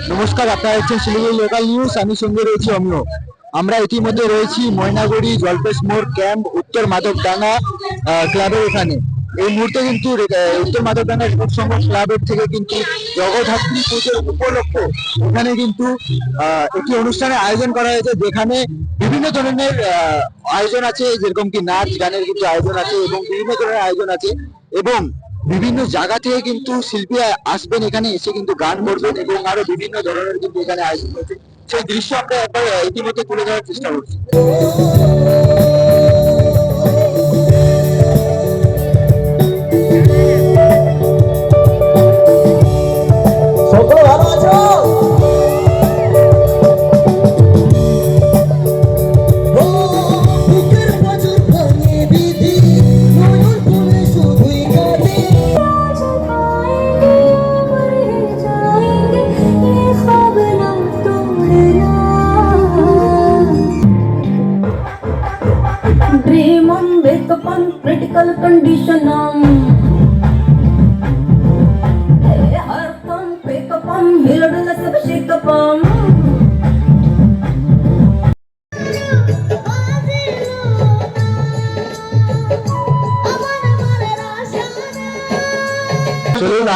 নমস্কার, আপনারা হচ্ছেন শিলিগুড়ি লোকাল নিউজ আমি সঙ্গে রয়েছি অমিয়। আমরা ইতিমধ্যে রয়েছি ময়নাগুড়ি জলপেশ মোড় ক্যাম্প উত্তর মাধবডাঙ্গা ক্লাবের এখানে। এই মুহূর্তে কিন্তু উত্তর মাধবডাঙ্গা সংঘ ক্লাবের থেকে কিন্তু জগদ্ধাত্রী পুজোর উপলক্ষে এখানে কিন্তু একটি অনুষ্ঠানের আয়োজন করা হয়েছে, যেখানে বিভিন্ন ধরনের আয়োজন আছে, যেরকম কি নাচ, গানের কিন্তু আয়োজন আছে এবং বিভিন্ন ধরনের আয়োজন আছে। এবং বিভিন্ন জায়গা থেকে কিন্তু শিল্পী আসবেন এখানে, এসে কিন্তু গান করবেন এবং আরও বিভিন্ন ধরনের কিন্তু এখানে আয়োজন সেই দৃশ্য আমরা একবার ইতিমধ্যে তুলে ধরার চেষ্টা করছি।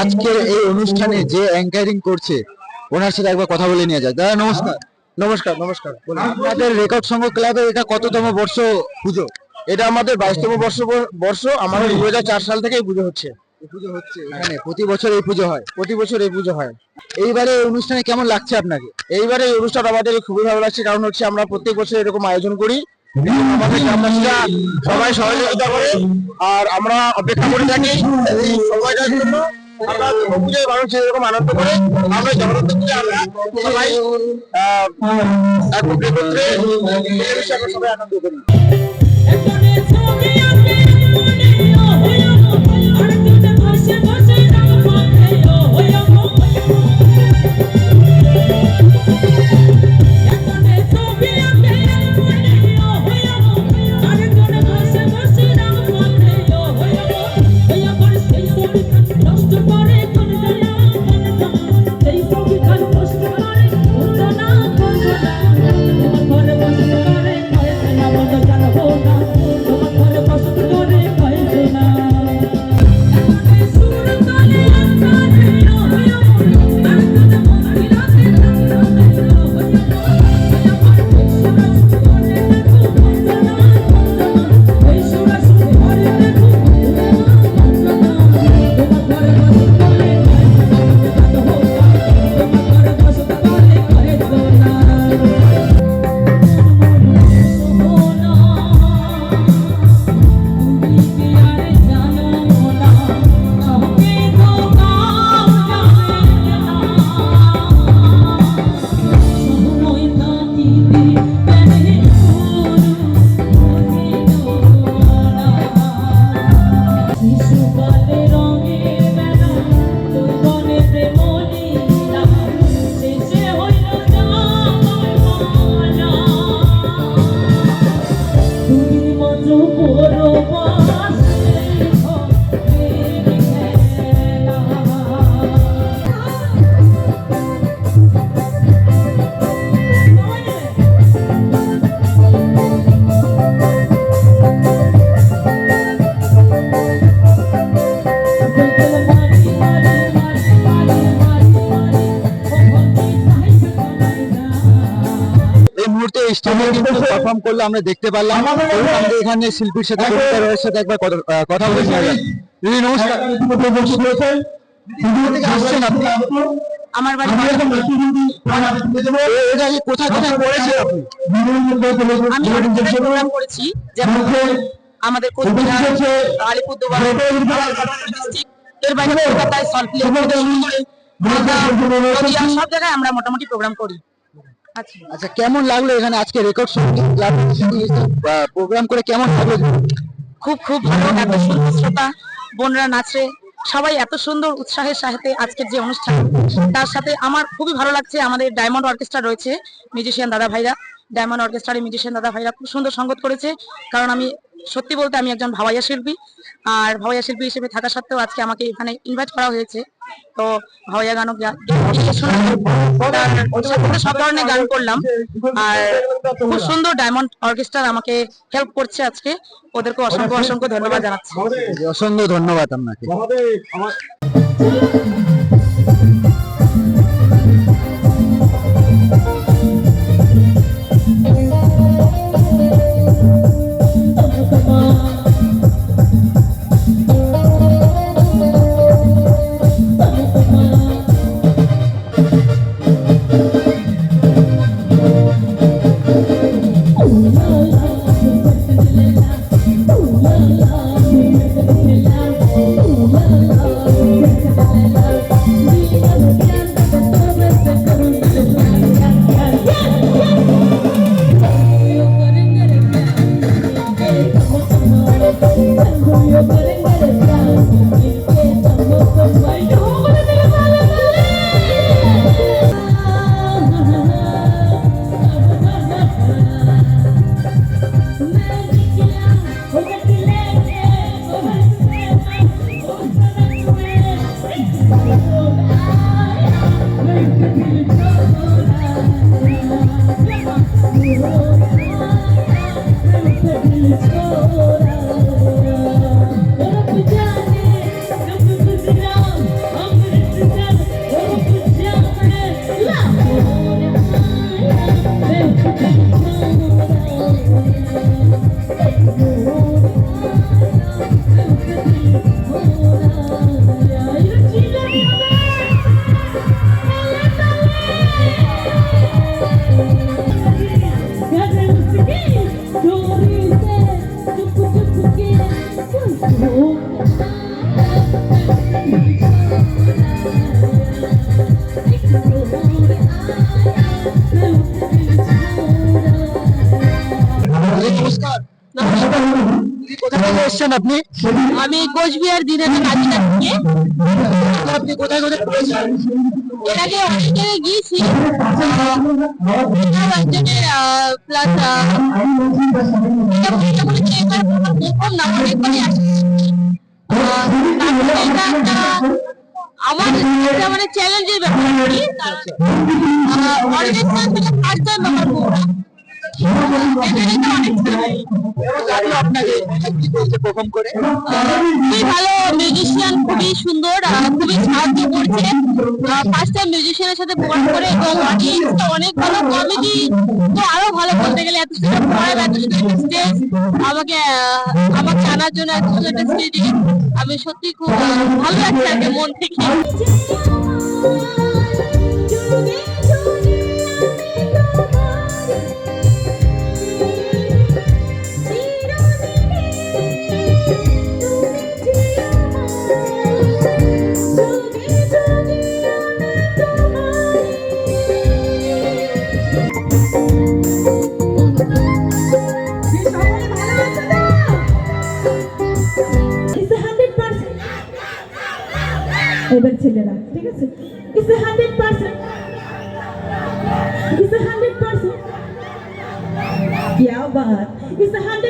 আজকের এই অনুষ্ঠানে যে অ্যাঙ্কারিং করছে ওনার সাথে একবার কথা বলে নিয়ে যায় দাদা নমস্কার। নমস্কার নমস্কার। আপনাদের রেকর্ড সংঘ ক্লাবে এটা কততম বর্ষ পুজো? এটা আমাদের বাইশতম বর্ষ বর্ষ আমাদের দু হাজার চার সাল থেকেই পুজো হচ্ছে। পুজো হচ্ছে এখানে প্রতি বছর এই পুজো হয়। প্রতি বছর এই পুজো হয়। এইবারে এই অনুষ্ঠানে কেমন লাগছে আপনাকে? এইবারে এই অনুষ্ঠান আমাদের খুবই ভালো লাগছে কারণ হচ্ছে আমরা প্রত্যেক বছর এরকম আয়োজন করি। আমাদের গ্রামবাসীরা সবাই সহযোগিতা করে আর আমরা অপেক্ষা করে থাকি এই সময়টার জন্য। আমরা পুজোয় মানুষ এরকম আনন্দ করে, আমরা জগন্নাথ পুজো আমরা সবাই একত্রে মিলেমিশে আমরা সবাই আনন্দ করি। এই পারফর্ম করলে আমরা দেখতে পারলাম। আমাদের এখানে শিল্পীর সাথে সাথে একবার কথা- বলে দিদি নমস্কার। আসছেন আপনি। আমার বাড়ি এটা কোথায় কোথায় করেছেন আপনি? আমি প্রোগ্রাম করেছি যেমন আমাদের আলিপুরদুয়ার এর বাইরে কলকাতায় সল্টলেক শিলিগুড়ি, মালদা, নদিয়া সব জায়গায় আমরা মোটামুটি প্রোগ্রাম করি। আচ্ছা। আচ্ছা কেমন লাগল এখানে আজকে রেকর্ড প্রোগ্রাম করে কেমন লাগল? খুব খুব ভালো। এত সুন্দর শ্রোতা বোনরা নাচে সবাই এত সুন্দর উৎসাহের সাথে আজকের যে অনুষ্ঠান তার সাথে আমার খুবই ভালো লাগছে। আমাদের ডায়মন্ড অর্কেস্ট্রা রয়েছে মিউজিশিয়ান দাদা ভাইরা। ডায়মন্ড অর্কেস্ট্রার মিউজিশিয়ান দাদা ভাইরা খুব সুন্দর সঙ্গত করেছে। কারণ আমি সত্যি বলতে আমি একজন ভাওয়াইয়া শিল্পী। আর ভাওয়াইয়া শিল্পী হিসেবে থাকা সত্ত্বেও আজকে আমাকে এখানে ইনভাইট করা হয়েছে। তো ভাওয়াইয়া গানও সব ধরনের গান করলাম। আর খুব সুন্দর ডায়মন্ড অর্কেস্ট্রা আমাকে হেল্প করছে আজকে। ওদেরকে অসংখ্য অসংখ্য ধন্যবাদ জানাচ্ছি। অসংখ্য ধন্যবাদ আপনাকে। নমস্কার কোথা আপনি? আমি কোচবিহার দিনাজপুর কাজিটা থেকে। আপনি কোথায় কোথায় আগে অনেক জায়গায় আহ, এটা আমার মানে চ্যালেঞ্জের ব্যাপার আর কি। ফার্স্ট টাইম আমার মিউজিশিয়ান খুবই সুন্দর খুবই সাহায্য করছে। ফার্স্ট টাইম মিউজিশিয়ানের সাথে প্রোগ্রাম করে এবং অনেক ভালো কমেডি তো আরও ভালো বলতে গেলে এত সুন্দর সুন্দর স্টেজ আমাকে আমাকে আনার জন্য এত সুন্দর একটা আমি সত্যি খুব ভালো লাগছে আর মন থেকে। এবার ছেলেরা ঠিক আছে it's a hundred percent it's a hundred percent क्या बात इस हंड्रेड